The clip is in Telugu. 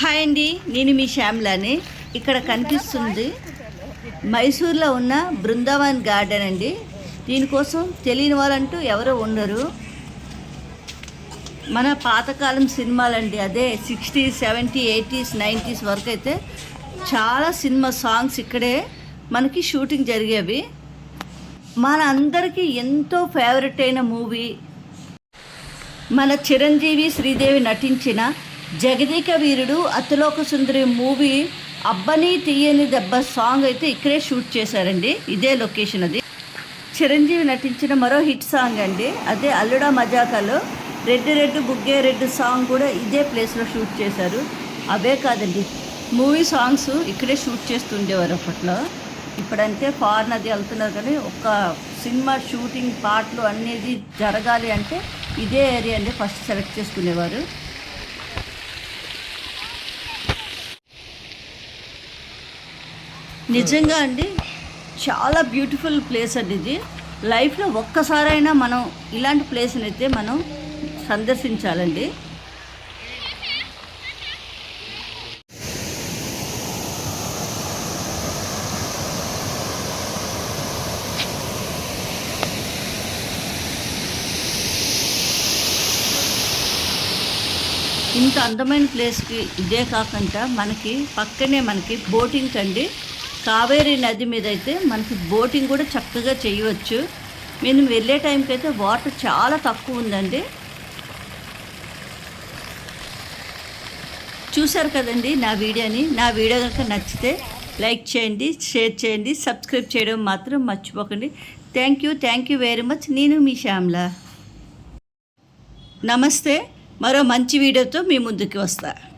హాయ్ అండి నేను మీ శ్యామ్లాని. ఇక్కడ కనిపిస్తుంది మైసూర్లో ఉన్న బృందావన్ గార్డెన్ అండి. దీనికోసం తెలియని వాళ్ళంటూ ఎవరు ఉండరు. మన పాతకాలం సినిమాలండి అదే సిక్స్టీస్ సెవెంటీ ఎయిటీస్ నైంటీస్ వరకు అయితే చాలా సినిమా సాంగ్స్ ఇక్కడే మనకి షూటింగ్ జరిగేవి. మన అందరికీ ఎంతో ఫేవరెట్ అయిన మూవీ మన చిరంజీవి శ్రీదేవి నటించిన జగదీక వీరుడు అతిలోక సుందరి మూవీ అబ్బని తీయని దెబ్బ సాంగ్ అయితే ఇక్కడే షూట్ చేశారండి. ఇదే లొకేషన్ అది. చిరంజీవి నటించిన మరో హిట్ సాంగ్ అండి. అదే అల్లుడా మజాకాలో రెడ్ రెడ్ బుగ్గే రెడ్ సాంగ్ కూడా ఇదే ప్లేస్లో షూట్ చేశారు. అవే కాదండి. మూవీ సాంగ్స్ ఇక్కడే షూట్ చేస్తుండేవారు అప్పట్లో. ఇప్పుడంటే ఫారెన్ అది వెళ్తున్నారు కానీ ఒక సినిమా షూటింగ్ పాటలు అనేది జరగాలి అంటే ఇదే ఏరియా అండి ఫస్ట్ సెలెక్ట్ చేసుకునేవారు. నిజంగా అండి చాలా బ్యూటిఫుల్ ప్లేస్ అండి ఇది. లైఫ్లో ఒక్కసారైనా మనం ఇలాంటి ప్లేస్ని అయితే మనం సందర్శించాలండి. ఇంత అందమైన ప్లేస్కి ఇదే కాకుండా మనకి పక్కనే మనకి బోటింగ్ అండి కావేరీ నది మీద అయితే మనకి బోటింగ్ కూడా చక్కగా చేయవచ్చు. మేము వెళ్ళే టైంకి అయితే వాటర్ చాలా తక్కువ ఉందండి. చూశారు కదండి నా వీడియోని? నా వీడియో కనుక నచ్చితే లైక్ చేయండి షేర్ చేయండి సబ్స్క్రైబ్ చేయడం మాత్రం మర్చిపోకండి. Thank you thank you very much. నేను మీ శ్యామ్లా. నమస్తే. మరో మంచి వీడియోతో మీ ముందుకు వస్తాను